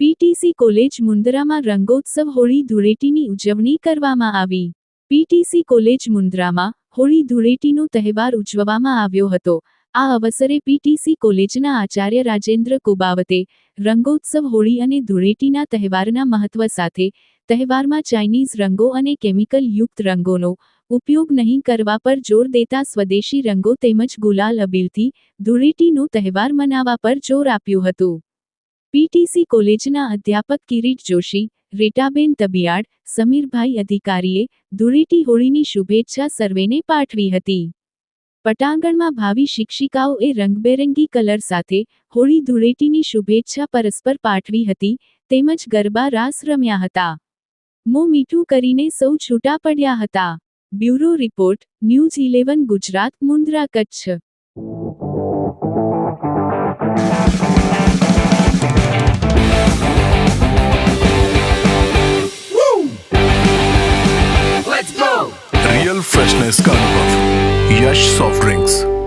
PTC college મુન્દ્રામાં રંગોત્સવ હોળી ધૂળેટીની ઉજવણી કરવામાં આવી. પીટીસી કોલેજ મુન્દ્રામાં હોળી ધૂળેટીનો તહેવાર ઉજવવામાં આવ્યો હતો. આ અવસરે પીટીસી કોલેજના આચાર્ય રાજેન્દ્ર કુબાવતે રંગોત્સવ હોળી અને ધૂળેટીના તહેવારના મહત્વ સાથે તહેવારમાં ચાઇનીઝ રંગો અને કેમિકલ યુક્ત રંગોનો ઉપયોગ નહીં કરવા પર જોર દેતા સ્વદેશી રંગો તેમજ ગુલાલ અબીલથી ધૂળેટીનો તહેવાર મનાવવા પર જોર આપ્યું હતું. પીટીસી કોલેજના અધ્યાપક કિરીટ જોશી, રેટાબેન તબિયાડ સમીરભાઈ અધિકારીએ ધૂળેટી હોળીની શુભેચ્છા સર્વેને પાઠવી હતી. પટાંગણમાં ભાવિ શિક્ષિકાઓએ રંગબેરંગી કલર સાથે હોળી ધૂળેટીની શુભેચ્છા પરસ્પર પાઠવી હતી, તેમજ ગરબા રાસ રમ્યા હતા. મોં મીઠું કરીને સૌ છૂટા પડ્યા હતા. bureau report news eleven Gujarat Mundra Kutch real freshness का अनुभव यश सॉफ्ट ड्रिंक्स